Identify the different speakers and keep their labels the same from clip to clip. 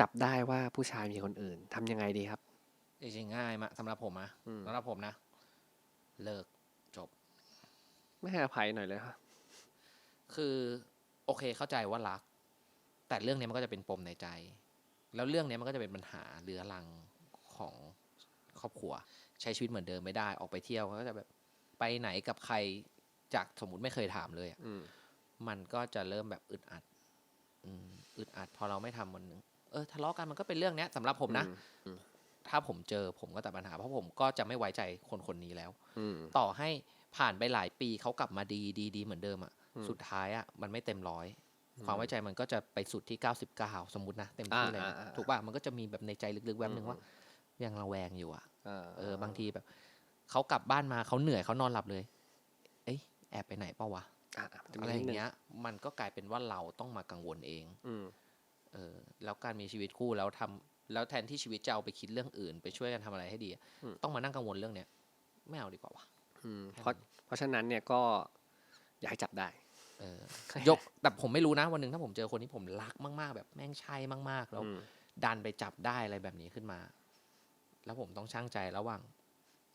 Speaker 1: จับได้ว่าผู้ชายมีคนอื่นทำยังไงดีครับ
Speaker 2: จริงๆง่ายมากสำหรับผมอะ
Speaker 1: อืม
Speaker 2: สำหรับผมนะ เลิกจบ
Speaker 1: ไม่ให้อภัยหน่อยเลยครับ
Speaker 2: คือโอเคเข้าใจว่ารัก แต่เรื่องนี้มันก็จะเป็นปมในใจ แล้วเรื่องนี้มันก็จะเป็นปัญหาเรื้อรังของครอบครัว ใช้ชีวิตเหมือนเดิมไม่ได้ออกไปเที่ยวก็จะแบบไปไหนกับใครจากสมมติไม่เคยถามเลยอะ
Speaker 1: อืม
Speaker 2: มันก็จะเริ่มแบบอึดอัดอืมอึดอัดพอเราไม่ทำมันนึง เออทะเลาะกันมันก็เป็นเรื่องเนี้ยสำหรับผมนะ
Speaker 1: อืม
Speaker 2: ถ้าผมเจอผมก็ตัดปัญหาเพราะผมก็จะไม่ไว้ใจคนคนนี้แล้ว
Speaker 1: อืม
Speaker 2: ต่อให้ผ่านไปหลายปีเขากลับมาดีดีดีเหมือนเดิมอะ
Speaker 1: อืม
Speaker 2: สุดท้ายอะมันไม่เต็มร้อย
Speaker 1: อืม
Speaker 2: ความไว้ใจมันก็จะไปสุดที่ 99 สมมตินะ เต็มที่เลยนะ
Speaker 1: อ่าอ่าอ่า
Speaker 2: ถูกป่ะมันก็จะมีแบบในใจลึกๆแวบหนึ่ง
Speaker 1: อืม
Speaker 2: ว่า ยังระแวงอยู่อะ
Speaker 1: อ่า
Speaker 2: เออบางทีแบบเขากลับบ้านมาเขาเหนื่อยเขานอนหลับเลย เอ้ยแอบไปไหนเปล่าวะ
Speaker 1: อ่าจะมี
Speaker 2: อะไรอ
Speaker 1: นิด
Speaker 2: ย่าง
Speaker 1: นึง
Speaker 2: เงี้ย มันก็กลายเป็นว่าเราต้องมากังวลเอง
Speaker 1: อืม
Speaker 2: เออ แล้วการมีชีวิตคู่แล้วทำแล้วแทนที่ชีวิตจะเอาไปคิดเรื่องอื่น ไปช่วยกันทำอะไรให้ดีอะ
Speaker 1: อืม
Speaker 2: ต้องมานั่งกังวลเรื่องเนี้ยไม่เอาดีกว่าวะ
Speaker 1: อืม
Speaker 2: แค่นั้น
Speaker 1: เพราะเพราะฉะนั้นเนี่ยก็อยากให้จับได้
Speaker 2: เออยกแบบผมไม่รู้นะวันหนึ่งถ้าผมเจอคนที่ผมรักมาก ๆ แบบแม่งใช่มาก ๆ แล้ว
Speaker 1: อืม
Speaker 2: ดันไปจับได้อะไรแบบนี้ขึ้นมา แล้วผมต้องช่างใจระหว่าง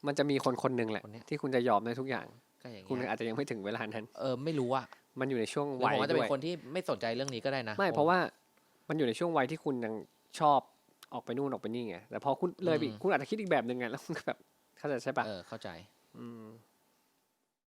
Speaker 1: มันจะมีคนคนหนึ่งแหละ
Speaker 2: คนเนี้ย
Speaker 1: ที่คุณจะยอมได้ทุกอย่าง
Speaker 2: ก็อย่าง
Speaker 1: คุณ
Speaker 2: เงี้ย
Speaker 1: อาจจะยังไม่ถึงเวลานั้น
Speaker 2: เออไม่รู้อะ
Speaker 1: มันอยู่ในช่วง
Speaker 2: หรือ
Speaker 1: วัย
Speaker 2: ผมอาจจะ
Speaker 1: ด้
Speaker 2: เป็
Speaker 1: วย
Speaker 2: นคนที่ไม่สนใจเรื่องนี้ก็ได้นะ
Speaker 1: ไม่
Speaker 2: ผม
Speaker 1: เพราะว่า มันอยู่ในช่วงวัยที่คุณยังชอบออกไปนู่นออกไปนี่ไงแต่พอคุณเลยไปอีก
Speaker 2: อืม
Speaker 1: คุณอาจจะคิดอีกแบบหนึ่งไงแล้วคุณก็แบบเข้าใจใช่ปะ
Speaker 2: เออเข้าใจ
Speaker 1: อืม